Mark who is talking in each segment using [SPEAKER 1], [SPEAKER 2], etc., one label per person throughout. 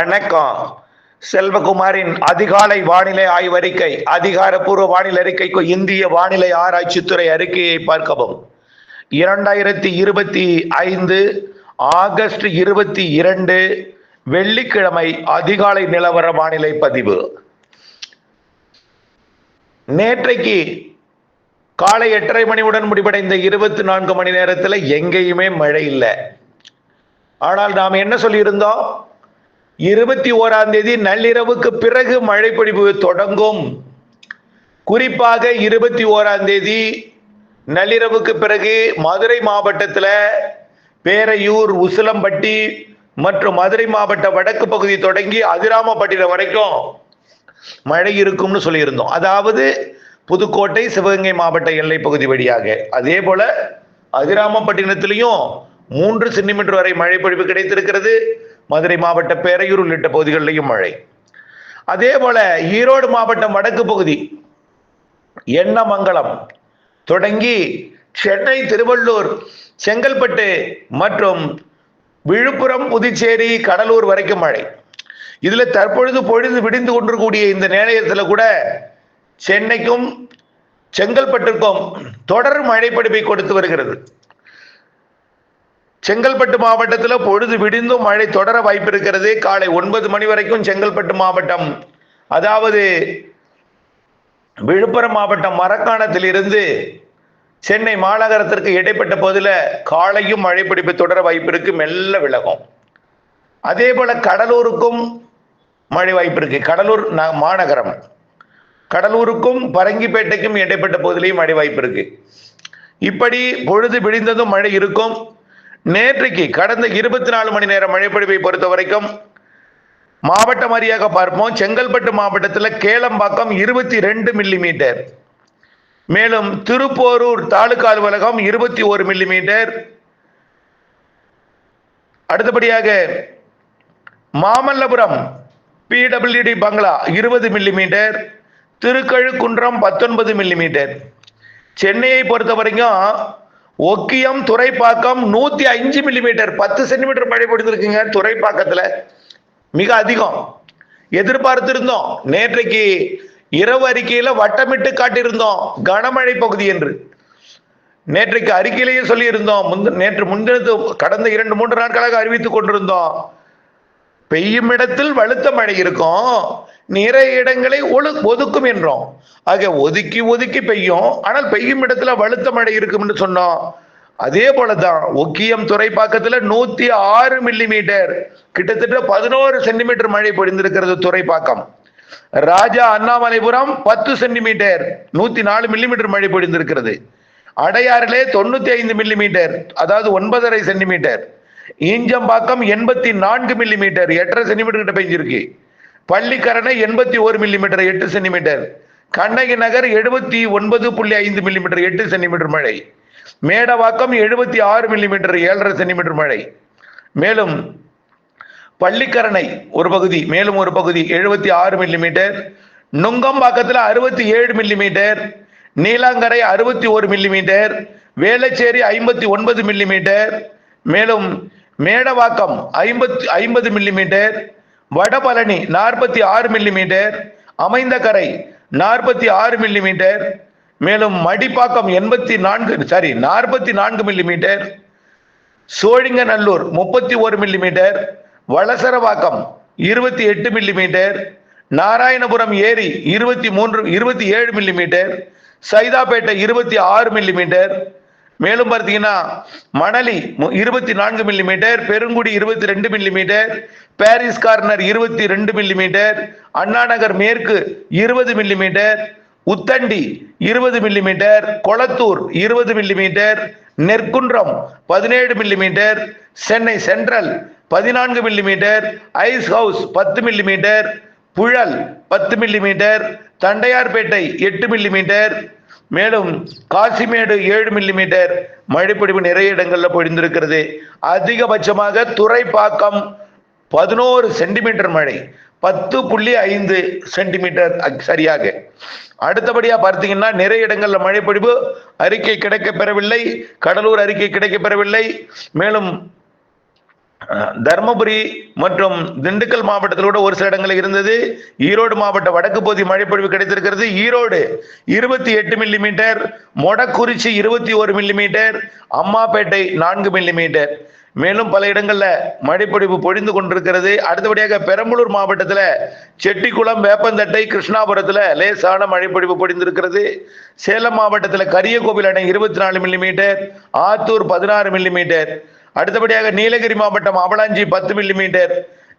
[SPEAKER 1] வணக்கம். செல்வகுமாரின் அதிகாலை வானிலை ஆய்வறிக்கை அதிகாரப்பூர்வ வானிலை அறிக்கைக்கு இந்திய வானிலை ஆராய்ச்சித்துறை அறிக்கையை பார்க்கவும். இரண்டாயிரத்தி இருபத்தி ஐந்து ஆகஸ்ட் இருபத்தி இரண்டு வெள்ளிக்கிழமை அதிகாலை நிலவர வானிலை பதிவு. நேற்றைக்கு காலை எட்டரை மணியுடன் முடிவடைந்த இருபத்தி நான்கு மணி நேரத்தில் எங்கேயுமே மழை இல்லை. ஆனால் நாம் என்ன சொல்லியிருந்தோம்? இருபத்தி ஓராம் தேதி நள்ளிரவுக்கு பிறகு மழை பொழிவு தொடங்கும். குறிப்பாக இருபத்தி ஓராம் தேதி நள்ளிரவுக்கு பிறகு மதுரை மாவட்டத்தில் பேரையூர் உசிலம்பட்டி மற்றும் மதுரை மாவட்ட வடக்கு பகுதி தொடங்கி அதிராமப்பட்டினம் வரைக்கும் மழை இருக்கும்னு சொல்லியிருந்தோம். அதாவது புதுக்கோட்டை சிவகங்கை மாவட்ட எல்லை பகுதி வழியாக. அதே போல அதிராமப்பட்டினத்திலையும் மூன்று சென்டிமீட்டர் வரை மழை பொழிவு கிடைத்திருக்கிறது. மதுரை மாவட்ட பேரையூர் உள்ளிட்ட பகுதிகளிலையும் மழை. அதே போல ஈரோடு மாவட்டம் வடக்கு பகுதி எண்ணமங்கலம் தொடங்கி சென்னை திருவள்ளூர் செங்கல்பட்டு மற்றும் விழுப்புரம் புதுச்சேரி கடலூர் வரைக்கும் மழை. இதுல தற்பொழுது பொழுது விடிந்து கொண்டிருக்கூடிய இந்த நேரத்தில் கூட சென்னைக்கும் செங்கல்பட்டுக்கும் தொடர் மழை கொடுத்து வருகிறது. செங்கல்பட்டு மாவட்டத்தில் பொழுது விடிந்தும் மழை தொடர வாய்ப்பு இருக்கிறது காலை ஒன்பது மணி வரைக்கும் செங்கல்பட்டு மாவட்டம். அதாவது விழுப்புரம் மாவட்டம் மரக்காணத்தில் இருந்து சென்னை மாநகரத்திற்கு இடைப்பட்ட பகுதியில் காலையும் மழை பிடிப்பு தொடர வாய்ப்பு இருக்கு மெல்ல விலகும். அதே போல கடலூருக்கும் மழை வாய்ப்பு இருக்கு கடலூர் ந- மாநகரம். கடலூருக்கும் பரங்கிப்பேட்டைக்கும் இடைப்பட்ட பகுதியிலையும் மழை வாய்ப்பு இருக்கு இப்படி பொழுது விடிந்ததும் மழை இருக்கும். நேற்றைக்கு கடந்த இருபத்தி நாலு மணி நேர மழைப்பொழிவை பொறுத்த வரைக்கும் மாவட்ட வாரியாக பார்ப்போம். செங்கல்பட்டு மாவட்டத்தில் கேளம்பாக்கம் இருபத்தி ரெண்டு மில்லிமீட்டர் மேலும் திருப்போரூர் தாலுகா அலுவலகம் இருபத்தி ஒரு மில்லிமீட்டர் அடுத்தபடியாக மாமல்லபுரம் பிடபிள்யூடி பங்களா இருபது மில்லிமீட்டர் திருக்கழுக்குன்றம் பத்தொன்பது மில்லிமீட்டர் சென்னையை பொறுத்த வரைக்கும் ஒக்கியம் துறைப்பாக்கம் நூத்தி அஞ்சு மில்லிமீட்டர் பத்து சென்டிமீட்டர் மழை பொழிந்திருக்குங்க. துறைப்பாக்கத்துல மிக அதிகம். எதிர்பார்த்திருந்தோம். நேற்றைக்கு இரவு அறிக்கையில வட்டமிட்டு காட்டியிருந்தோம். கனமழை பகுதி என்று. நேற்றைக்கு அறிக்கையிலேயே சொல்லியிருந்தோம். முந்த நேற்று முன்தினத்து கடந்த இரண்டு மூன்று நாட்களாக அறிவித்துக் கொண்டிருந்தோம். பெய்யும் இடத்தில் வலுத்த மழை இருக்கும். நிறைய இடங்களை ஒழு ஒதுக்கும் என்றோம். ஆக ஒதுக்கி ஒதுக்கி பெய்யும். ஆனால் பெய்யும் இடத்துல வலுத்த மழை இருக்கும் என்று சொன்னோம். அதே போலதான் ஒக்கியம் துறைப்பாக்கத்துல நூத்தி ஆறு மில்லிமீட்டர் கிட்டத்தட்ட பதினோரு சென்டிமீட்டர் மழை பொழிந்திருக்கிறது துறைப்பாக்கம். ராஜா அண்ணாமலைபுரம் பத்து சென்டிமீட்டர் நூத்தி நாலு மில்லிமீட்டர் மழை பொழிந்திருக்கிறது. அடையாறிலே தொண்ணூத்தி ஐந்து மில்லிமீட்டர் அதாவது ஒன்பதரை சென்டிமீட்டர் ஈஞ்சம்பாக்கம் எண்பத்தி நான்கு மில்லிமீட்டர் எட்டரை சென்டிமீட்டர் கிட்ட பெஞ்சிருக்கு. பள்ளிக்கரணை எண்பத்தி ஒரு மில்லிமீட்டர் எட்டு சென்டிமீட்டர் கண்ணகி நகர் எழுபத்தி ஒன்பது புள்ளி ஐந்து மில்லிமீட்டர் எட்டு சென்டிமீட்டர் மழை. மேடவாக்கம் எழுபத்தி ஆறு மில்லிமீட்டர் ஏழரை சென்டிமீட்டர் மழை. மேலும் பள்ளிக்கரணை ஒரு பகுதி மேலும் ஒரு பகுதி எழுபத்தி ஆறு மில்லிமீட்டர் நுங்கம்பாக்கத்தில் அறுபத்தி ஏழு மில்லிமீட்டர் நீலாங்கரை அறுபத்தி ஒரு மில்லிமீட்டர் வேளச்சேரி ஐம்பத்தி ஒன்பது மில்லிமீட்டர் மேலும் மேடவாக்கம் ஐம்பத்தி ஐம்பது மில்லிமீட்டர் வடபழனி நாற்பத்தி ஆறு மில்லிமீட்டர் அமைந்த கரை நாற்பத்தி ஆறு மில்லிமீட்டர் மேலும் மடிப்பாக்கம் எண்பத்தி நான்கு சாரி நாற்பத்தி நான்கு மில்லிமீட்டர் சோழிங்கநல்லூர் முப்பத்தி ஒரு மில்லிமீட்டர் வளசரவாக்கம் இருபத்தி எட்டு மில்லிமீட்டர் நாராயணபுரம் ஏரி இருபத்தி மூன்று இருபத்தி ஏழு மில்லிமீட்டர் சைதாப்பேட்டை இருபத்தி ஆறு மில்லிமீட்டர் மேலும் பார்த்தீங்கன்னா மணலி இருபத்தி நான்கு மில்லிமீட்டர் பெருங்குடி இருபத்தி ரெண்டு மில்லிமீட்டர் பாரிஸ் கார்னர் இருபத்தி ரெண்டு மில்லிமீட்டர் அண்ணாநகர் மேற்கு இருபது மில்லிமீட்டர் உத்தண்டி இருபது மில்லிமீட்டர் கொளத்தூர் இருபது மில்லிமீட்டர் நெற்குன்றம் பதினேழு மில்லிமீட்டர் சென்னை சென்ட்ரல் பதினான்கு மில்லிமீட்டர் ஐஸ் ஹவுஸ் பத்து மில்லிமீட்டர் புழல் பத்து மில்லிமீட்டர் தண்டையார்பேட்டை எட்டு மில்லிமீட்டர் மேலும் காசிமேடு ஏழு மில்லிமீட்டர் மழைப்பொழிவு நிறைய இடங்களில் பொழிந்திருக்கிறது. அதிகபட்சமாக துறைப்பாக்கம் பதினோரு சென்டிமீட்டர் மழை பத்து புள்ளி ஐந்து சென்டிமீட்டர் சரியாக. அடுத்தபடியாக பார்த்தீங்கன்னா நிறைய இடங்களில் மழைப்பொழிவு அறிக்கை கிடைக்கப் பெறவில்லை கடலூர் அறிக்கை கிடைக்கப் பெறவில்லை மேலும் தர்மபுரி மற்றும் திண்டுக்கல் மாவட்டத்தில் கூட ஒரு சில இடங்களில் இருந்தது. ஈரோடு மாவட்ட வடக்கு பகுதி மழைப்பொழிவு கிடைத்திருக்கிறது. ஈரோடு இருபத்தி எட்டு மில்லிமீட்டர் மொடக்குறிச்சி இருபத்தி ஒரு மில்லிமீட்டர் அம்மாப்பேட்டை நான்கு மில்லிமீட்டர் மேலும் பல இடங்களில் மழைப்பொழிவு பொழிந்து கொண்டிருக்கிறது. அடுத்தபடியாக பெரம்பலூர் மாவட்டத்தில் செட்டிக்குளம் வேப்பந்தட்டை கிருஷ்ணாபுரத்தில் லேசான மழைப்பொழிவு பொழிந்திருக்கிறது. சேலம் மாவட்டத்தில் கரியகோவில் அணை இருபத்தி நாலு மில்லிமீட்டர் ஆத்தூர் பதினாறு மில்லிமீட்டர் அடுத்தபடியாக நீலகிரி மாவட்டம் அவலாஞ்சி பத்து மில்லிமீட்டர்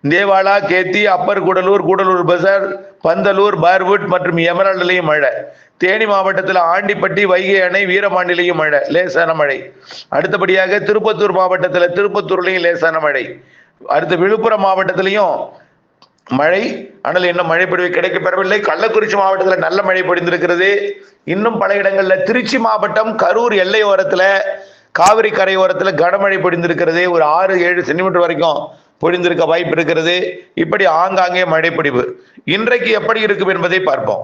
[SPEAKER 1] தேவாலா கேத்தி அப்பர் கூடலூர் கூடலூர் பசார் பந்தலூர் பார்வுட் மற்றும் எமரால்ட்லையும் மழை. தேனி மாவட்டத்தில் ஆண்டிப்பட்டி வைகை அணை வீரபாண்டிலையும் மழை லேசான மழை. அடுத்தபடியாக திருப்பத்தூர் மாவட்டத்தில் திருப்பத்தூர்லையும் லேசான மழை. அடுத்து விழுப்புரம் மாவட்டத்திலையும் மழை. ஆனால் இன்னும் மழை பொழிவு கள்ளக்குறிச்சி மாவட்டத்தில் நல்ல மழை பொழிந்திருக்கிறது. இன்னும் பல இடங்களில் திருச்சி மாவட்டம் கரூர் எல்லையோரத்தில் காவிரி கரையோரத்தில் கனமழை பொழிந்திருக்கிறது. ஒரு ஆறு ஏழு சென்டிமீட்டர் வரைக்கும் பொழிந்திருக்க வாய்ப்பு இருக்கிறது. இப்படி ஆங்காங்கே மழை பொழிவு இன்றைக்கு எப்படி இருக்கும் என்பதை பார்ப்போம்.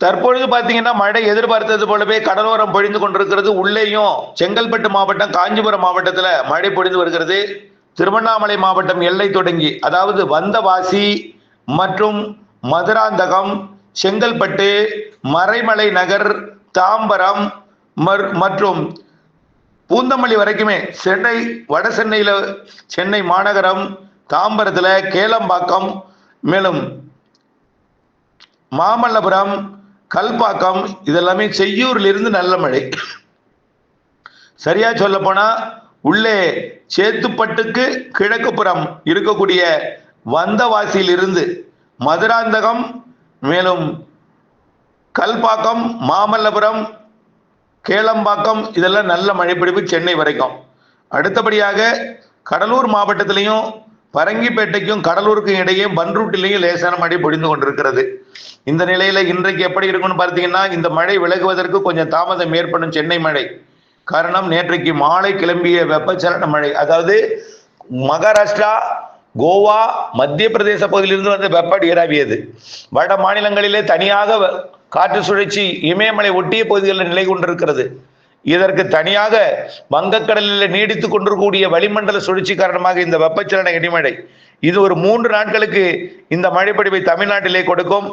[SPEAKER 1] தற்பொழுது பார்த்தீங்கன்னா மழை எதிர்பார்த்தது போலவே கடலோரம் பொழிந்து கொண்டிருக்கிறது. உள்ளேயும் செங்கல்பட்டு மாவட்டம் காஞ்சிபுரம் மாவட்டத்தில் மழை பொழிந்து வருகிறது. திருவண்ணாமலை மாவட்டம் எல்லை தொடங்கி அதாவது வந்தவாசி மற்றும் மதுராந்தகம் செங்கல்பட்டு மறைமலை நகர் தாம்பரம் மற்றும் பூந்தமல்லி வரைக்குமே சென்னை வட சென்னையில் சென்னை மாநகரம் தாம்பரத்தில் கேளம்பாக்கம் மேலும் மாமல்லபுரம் கல்பாக்கம் இதெல்லாமே செய்யூர்ல இருந்து நல்ல மழை. சரியா சொல்ல போனால் உள்ளே சேத்துப்பட்டுக்கு கிழக்கு புறம் இருக்கக்கூடிய வந்தவாசியிலிருந்து மதுராந்தகம் மேலும் கல்பாக்கம் மாமல்லபுரம் கேளம்பாக்கம் இதெல்லாம் நல்ல மழைப்பிடிப்பு சென்னை வரைக்கும். அடுத்தபடியாக கடலூர் மாவட்டத்திலையும் பரங்கிப்பேட்டைக்கும் கடலூருக்கும் இடையே பன்ரூட்டிலையும் லேசான மழை பொழிந்து கொண்டிருக்கிறது. இந்த நிலையில இன்றைக்கு எப்படி இருக்கும்னு பார்த்தீங்கன்னா இந்த மழை விலகுவதற்கு கொஞ்சம் தாமதம் ஏற்படும் சென்னை மழை. காரணம் நேற்றைக்கு மாலை கிளம்பிய வெப்பச்சலன மழை. அதாவது மகாராஷ்டிரா கோவா மத்திய பிரதேச பகுதியிலிருந்து வந்த வெப்ப நீராவியது. வட மாநிலங்களிலே தனியாக வ- காற்று சுழற்சி இமயமலை ஒட்டிய பகுதிகளில் நிலை கொண்டிருக்கிறது. இதற்கு தனியாக வங்கக்கடலில் நீடித்து கொண்டிருக்கக்கூடிய வளிமண்டல சுழற்சி காரணமாக இந்த வெப்பச்சலன இடிமழை. இது ஒரு மூன்று நாட்களுக்கு இந்த மழைப்படிவை தமிழ்நாட்டிலே கொடுக்கும்.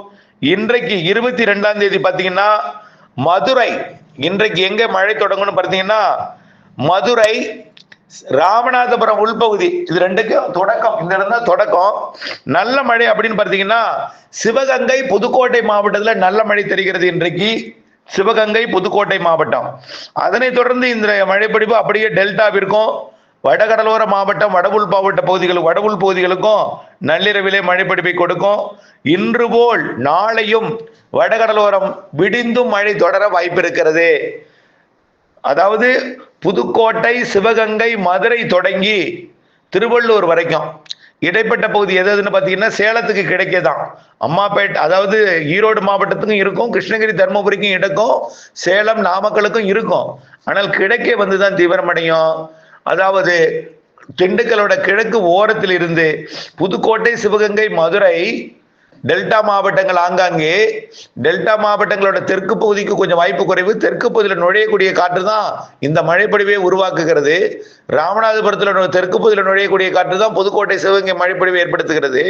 [SPEAKER 1] இன்றைக்கு இருபத்தி ரெண்டாம் தேதி பார்த்தீங்கன்னா மதுரை. இன்றைக்கு எங்கே மழை தொடங்கும்னு பார்த்தீங்கன்னா மதுரை ராமநாதபுரம் உள்பகுதி. இது ரெண்டுக்கும் தொடக்கம். இந்த இடம் தான் தொடக்கம். நல்ல மழை அப்படின்னு பார்த்தீங்கன்னா சிவகங்கை புதுக்கோட்டை மாவட்டத்தில் நல்ல மழை தெரிகிறது இன்றைக்கு. சிவகங்கை புதுக்கோட்டை மாவட்டம். அதனைத் தொடர்ந்து இந்த மழைப்பிடிப்பு அப்படியே டெல்டாவிற்கும் வடகடலோர மாவட்டம் வடவுள் மாவட்ட பகுதிகளுக்கு வடவுள் பகுதிகளுக்கும் நள்ளிரவிலே மழைப்பிடிப்பை கொடுக்கும். இன்று போல் நாளையும் வடகடலோரம் விடிந்தும் மழை தொடர வாய்ப்பு இருக்கிறது அதாவது புதுக்கோட்டை சிவகங்கை மதுரை தொடங்கி திருவள்ளூர் வரைக்கும். இடைப்பட்ட பகுதி எது எதுன்னு பார்த்தீங்கன்னா சேலத்துக்கு கிடைக்கதான் அம்மாப்பேட்டை அதாவது ஈரோடு மாவட்டத்துக்கும் இருக்கும் கிருஷ்ணகிரி தருமபுரிக்கும் இருக்கும் சேலம் நாமக்கலுக்கும் இருக்கும். ஆனால் கிழக்கே வந்து தான் தீவிரமடையும். அதாவது திண்டுக்கலோட கிழக்கு ஓரத்தில் இருந்து புதுக்கோட்டை சிவகங்கை மதுரை டெல்டா மாவட்டங்கள் ஆங்காங்கே டெல்டா மாவட்டங்களோட தெற்கு பகுதிக்கு கொஞ்சம் வாய்ப்பு குறைவு. தெற்கு பகுதியில் நுழையக்கூடிய காற்று தான் இந்த மழைப்பொழிவை உருவாக்குகிறது. ராமநாதபுரத்தில் தெற்கு பகுதியில் நுழையக்கூடிய காற்று தான் புதுக்கோட்டை சிவகங்கை மழைப்பொழிவை ஏற்படுத்துகிறது.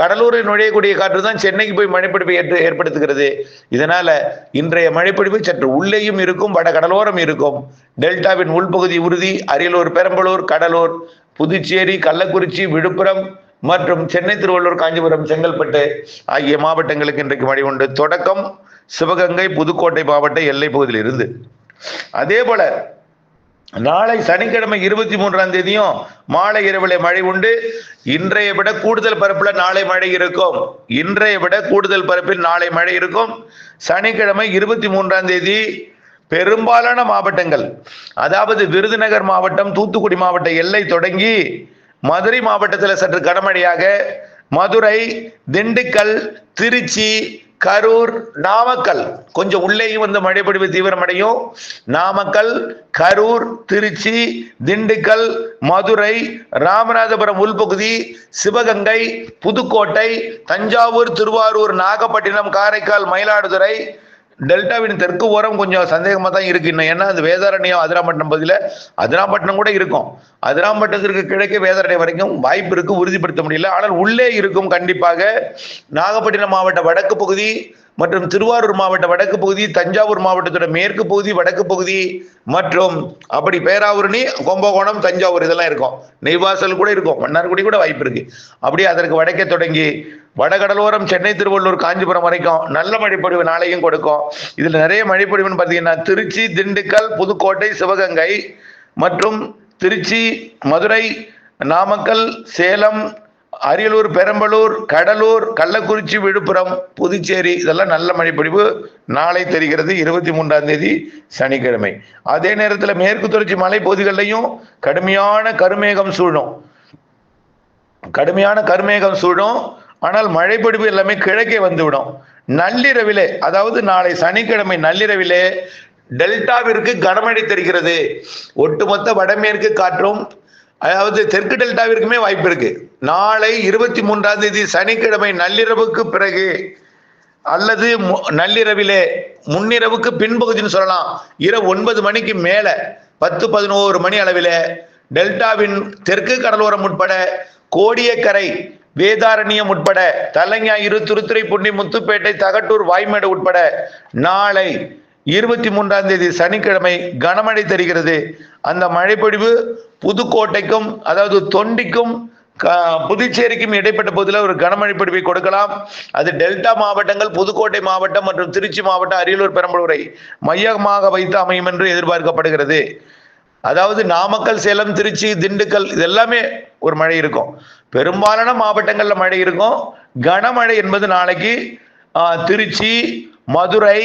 [SPEAKER 1] கடலூரில் நுழையக்கூடிய காற்று தான் சென்னைக்கு போய் மழைப்பொழிவை ஏற்று ஏற்படுத்துகிறது. இதனால இன்றைய மழைப்பொழிவு சற்று உள்ளேயும் இருக்கும் வட கடலோரம் இருக்கும். டெல்டாவின் உள்பகுதி உறுதி அரியலூர் பெரம்பலூர் கடலூர் புதுச்சேரி கள்ளக்குறிச்சி விழுப்புரம் மற்றும் சென்னை திருவள்ளூர் காஞ்சிபுரம் செங்கல்பட்டு ஆகிய மாவட்டங்களுக்கு இன்றைக்கு மழை உண்டு. தொடக்கம் சிவகங்கை புதுக்கோட்டை மாவட்ட எல்லை பகுதியில் இருந்து அதே போல நாளை சனிக்கிழமை இருபத்தி மூன்றாம் தேதியும் மாலை இரவிலே மழை உண்டு. இன்றைய விட கூடுதல் பரப்பில் நாளை மழை இருக்கும். இன்றைய விட கூடுதல் பரப்பில் நாளை மழை இருக்கும். சனிக்கிழமை இருபத்தி மூன்றாம் தேதி பெரும்பாலான மாவட்டங்கள் அதாவது விருதுநகர் மாவட்டம் தூத்துக்குடி மாவட்ட எல்லை தொடங்கி மதுரை மாவட்டத்தில் சற்று கனமழையாக மதுரை திண்டுக்கல் திருச்சி கரூர் நாமக்கல். கொஞ்சம் உள்ளேயும் வந்து மழைப்பொழிவு தீவிரமடையும். நாமக்கல் கரூர் திருச்சி திண்டுக்கல் மதுரை ராமநாதபுரம் உள்பகுதி சிவகங்கை புதுக்கோட்டை தஞ்சாவூர் திருவாரூர் நாகப்பட்டினம் காரைக்கால் மயிலாடுதுறை டெல்டாவின் தெற்கு ஓரம் கொஞ்சம் சந்தேகமா தான் இருக்கு. இன்னும் ஏன்னா அது வேதாரண்யம் அதிராம்பட்டினம் பகுதியில் அதிராம்பட்டினம் கூட இருக்கும். அதிராம்பட்டத்திற்கு கிழக்கே வேதாரண்யம் வரைக்கும் வாய்ப்பு இருக்கு உறுதிப்படுத்த முடியல. ஆனால் உள்ளே இருக்கும் கண்டிப்பாக நாகப்பட்டினம் மாவட்ட வடக்கு பகுதி மற்றும் திருவாரூர் மாவட்ட வடக்கு பகுதி தஞ்சாவூர் மாவட்டத்தோட மேற்கு பகுதி வடக்கு பகுதி மற்றும் அப்படி பேராவூரணி கும்பகோணம் தஞ்சாவூர் இதெல்லாம் இருக்கும். நெய்வாசல் கூட இருக்கும். மன்னார்குடி கூட வாய்ப்பு இருக்கு. அப்படியே அதற்கு வடக்கே தொடங்கி வடகடலோரம் சென்னை திருவள்ளூர் காஞ்சிபுரம் வரைக்கும் நல்ல மழைப்பொழிவு நாளையும் கொடுக்கும். இதுல நிறைய மழைப்பொழிவுன்னு பார்த்தீங்கன்னா திருச்சி திண்டுக்கல் புதுக்கோட்டை சிவகங்கை மற்றும் திருச்சி மதுரை நாமக்கல் சேலம் அரியலூர் பெரம்பலூர் கடலூர் கள்ளக்குறிச்சி விழுப்புரம் புதுச்சேரி இதெல்லாம் நல்ல மழைப்பொழிவு. நாளை தெரிகிறது இருபத்தி மூன்றாம் தேதி சனிக்கிழமை. அதே நேரத்தில் மேற்கு தொடர்ச்சி மலைப்பகுதிகளிலையும் கடுமையான கருமேகம் சூழும். கடுமையான கருமேகம் சூழும். ஆனால் மழைப்பொழிவு எல்லாமே கிழக்கே வந்துவிடும். நள்ளிரவிலே அதாவது நாளை சனிக்கிழமை நள்ளிரவிலே டெல்டாவிற்கு கனமழை தெரிகிறது. ஒட்டுமொத்த வடமேற்கு காற்றும் அதாவது தெற்கு டெல்டாவிற்குமே வாய்ப்பு இருக்கு. நாளை இருபத்தி மூன்றாம் தேதி சனிக்கிழமை நள்ளிரவுக்கு பிறகு அல்லது நள்ளிரவிலே முன்னிரவுக்கு பின்பகுதின்னு சொல்லலாம். இரவு ஒன்பது மணிக்கு மேல பத்து பதினோரு மணி அளவிலே டெல்டாவின் தெற்கு கடலோரம் உட்பட கோடியக்கரை வேதாரண்யம் உட்பட தலைஞாயிறு திருத்துறைப்பூண்டி முத்துப்பேட்டை தகட்டூர் வாய்மேடு உட்பட நாளை இருபத்தி மூன்றாம் தேதி சனிக்கிழமை கனமழை தெரிகிறது. அந்த மழைப்பொழிவு புதுக்கோட்டைக்கும் அதாவது தொண்டிக்கும் க- புதுச்சேரிக்கும் இடைப்பட்ட பகுதியில் ஒரு கனமழை பொழிவை கொடுக்கலாம். அது டெல்டா மாவட்டங்கள் புதுக்கோட்டை மாவட்டம் மற்றும் திருச்சி மாவட்டம் அரியலூர் பெரம்பலூரை மையமாக வைத்து அமையும் என்று எதிர்பார்க்கப்படுகிறது. அதாவது நாமக்கல் சேலம் திருச்சி திண்டுக்கல் இது எல்லாமே ஒரு மழை இருக்கும். பெரும்பாலான மாவட்டங்களில் மழை இருக்கும். கனமழை என்பது நாளைக்கு திருச்சி மதுரை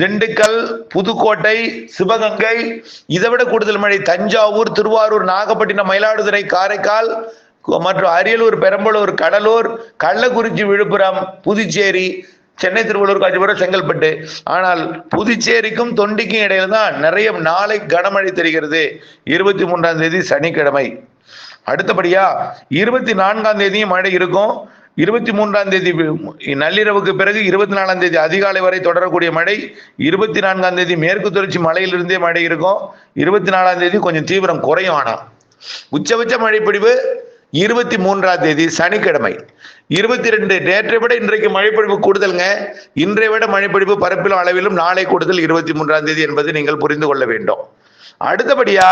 [SPEAKER 1] திண்டுக்கல் புதுக்கோட்டை சிவகங்கை இதை விட கூடுதல் மழை தஞ்சாவூர் திருவாரூர் நாகப்பட்டினம் மயிலாடுதுறை காரைக்கால் மற்றும் அரியலூர் பெரம்பலூர் கடலூர் கள்ளக்குறிச்சி விழுப்புரம் புதுச்சேரி சென்னை திருவள்ளூர் காஞ்சிபுரம் செங்கல்பட்டு. ஆனால் புதுச்சேரிக்கும் தொண்டிக்கும் இடையில தான் நிறைய நாளை கனமழை தெரிகிறது. இருபத்தி மூன்றாம் தேதி சனிக்கிழமை. அடுத்தபடியா இருபத்தி நான்காம் தேதியும் மழை இருக்கும். இருபத்தி மூன்றாம் தேதி நள்ளிரவுக்கு பிறகு இருபத்தி நாலாம் தேதி அதிகாலை வரை தொடரக்கூடிய மழை இருபத்தி நான்காம் தேதி மேற்கு தொடர்ச்சி மலையிலிருந்தே மழை இருக்கும். இருபத்தி நாலாம் தேதி கொஞ்சம் தீவிரம் குறையும் ஆனால் உச்சபட்ச மழைப்பிடிவு இருபத்தி மூன்றாம் தேதி சனிக்கிழமை. இருபத்தி ரெண்டு நேற்றை விட இன்றைக்கு மழைப்பொழிவு கூடுதல்ங்க. இன்றை விட மழைப்பொழிவு பரப்பிலும் அளவிலும் நாளை கூடுதல் இருபத்தி மூன்றாம் தேதி என்பதை நீங்கள் புரிந்து கொள்ள வேண்டும். அடுத்தபடியா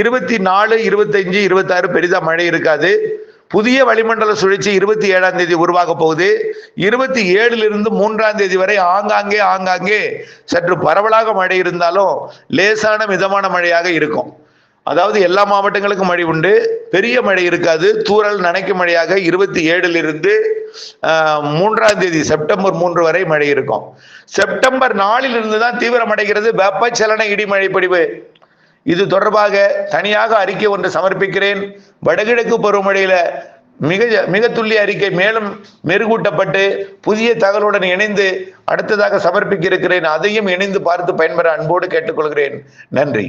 [SPEAKER 1] இருபத்தி நாலு இருபத்தஞ்சு இருபத்தாறு பெரிதா மழை இருக்காது. புதிய வளிமண்டல சுழற்சி இருபத்தி ஏழாம் தேதி உருவாக போகுது. இருபத்தி ஏழுல இருந்து மூன்றாம் தேதி வரை ஆங்காங்கே ஆங்காங்கே சற்று பரவலாக மழை இருந்தாலும் லேசான மிதமான மழையாக இருக்கும். அதாவது எல்லா மாவட்டங்களுக்கும் மழை உண்டு. பெரிய மழை இருக்காது. தூறல் நனைக்கும் மழையாக இருபத்தி ஏழுல இருந்து மூன்றாம் தேதி செப்டம்பர் மூன்று வரை மழை இருக்கும். செப்டம்பர் நாலிலிருந்து தான் தீவிரமடைகிறது. வெப்பச்சலன இடிமழை படிவு இது தொடர்பாக தனியாக அறிக்கை ஒன்று சமர்ப்பிக்கிறேன். வடகிழக்கு பருவமழையில மிக மிக துல்லிய அறிக்கை மேலும் மெருகூட்டப்பட்டு புதிய தகவலுடன் இணைந்து அடுத்ததாக சமர்ப்பிக்க இருக்கிறேன். அதையும் இணைந்து பார்த்து பயன்பெற அன்போடு கேட்டுக்கொள்கிறேன். நன்றி.